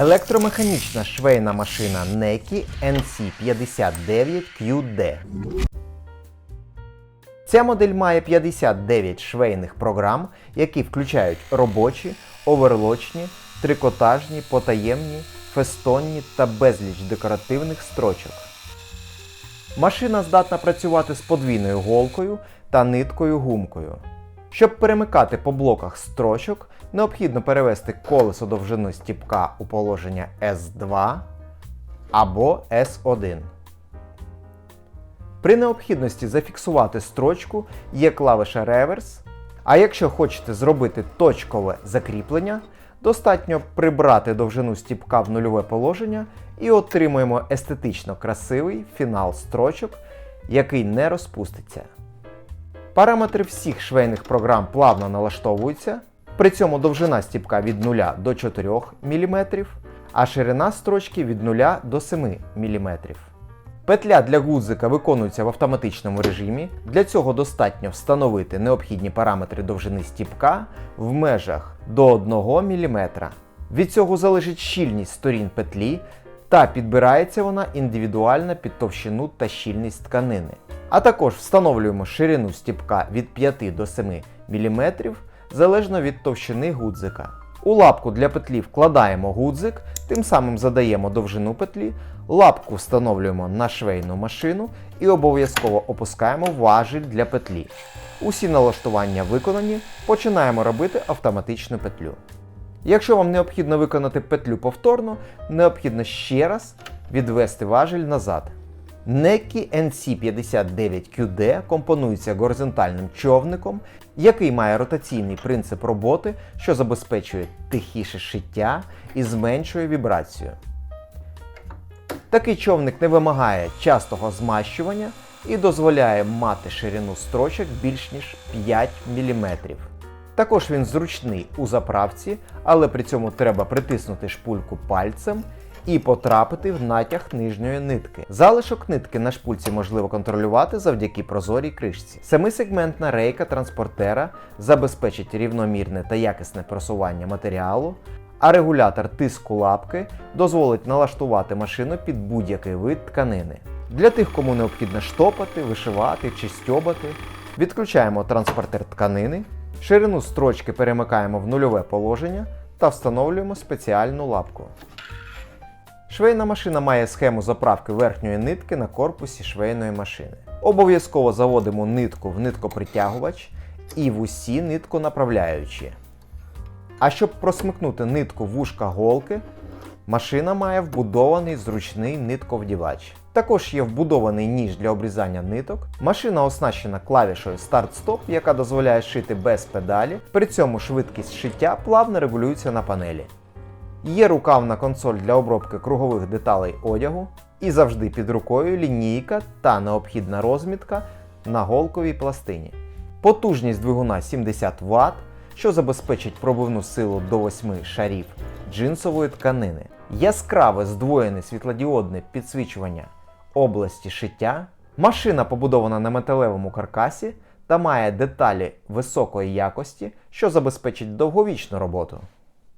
Електромеханічна швейна машина NECI NC59QD. Ця модель має 59 швейних програм, які включають робочі, оверлочні, трикотажні, потаємні, фестонні та безліч декоративних строчок. Машина здатна працювати з подвійною голкою та ниткою гумкою. Щоб перемикати по блоках строчок, необхідно перевести колесо довжини стіпка у положення S2 або S1. При необхідності зафіксувати строчку є клавиша реверс. А якщо хочете зробити точкове закріплення, достатньо прибрати довжину стіпка в нульове положення і отримуємо естетично красивий фінал строчок, який не розпуститься. Параметри всіх швейних програм плавно налаштовуються, при цьому довжина стіпка від 0 до 4 мм, а ширина строчки від 0 до 7 мм. Петля для гудзика виконується в автоматичному режимі. Для цього достатньо встановити необхідні параметри довжини стіпка в межах до 1 мм. Від цього залежить щільність сторін петлі та підбирається вона індивідуально під товщину та щільність тканини. А також встановлюємо ширину стіпка від 5 до 7 мм залежно від товщини гудзика. У лапку для петлі вкладаємо гудзик, тим самим задаємо довжину петлі, лапку встановлюємо на швейну машину і обов'язково опускаємо важіль для петлі. Усі налаштування виконані, починаємо робити автоматичну петлю. Якщо вам необхідно виконати петлю повторно, необхідно ще раз відвести важіль назад. NECI NC59QD компонується горизонтальним човником, який має ротаційний принцип роботи, що забезпечує тихіше шиття і зменшує вібрацію. Такий човник не вимагає частого змащування і дозволяє мати ширину строчок більш ніж 5 мм. Також він зручний у заправці, але при цьому треба притиснути шпульку пальцем і потрапити в натяг нижньої нитки. Залишок нитки на шпульці можливо контролювати завдяки прозорій кришці. Семисегментна рейка транспортера забезпечить рівномірне та якісне просування матеріалу, а регулятор тиску лапки дозволить налаштувати машину під будь-який вид тканини. Для тих, кому необхідно штопати, вишивати чи стьобати, відключаємо транспортер тканини, ширину строчки перемикаємо в нульове положення та встановлюємо спеціальну лапку. Швейна машина має схему заправки верхньої нитки на корпусі швейної машини. Обов'язково заводимо нитку в ниткопритягувач і в усі нитконаправляючі. А щоб просмикнути нитку вушка голки, машина має вбудований зручний нитковдівач. Також є вбудований ніж для обрізання ниток. Машина оснащена клавішою Start-Stop, яка дозволяє шити без педалі. При цьому швидкість шиття плавно регулюється на панелі. Є рукавна консоль для обробки кругових деталей одягу. І завжди під рукою лінійка та необхідна розмітка на голковій пластині. Потужність двигуна 70 Вт, що забезпечить пробивну силу до 8 шарів джинсової тканини. Яскраве здвоєне світлодіодне підсвічування області шиття. Машина побудована на металевому каркасі та має деталі високої якості, що забезпечить довговічну роботу.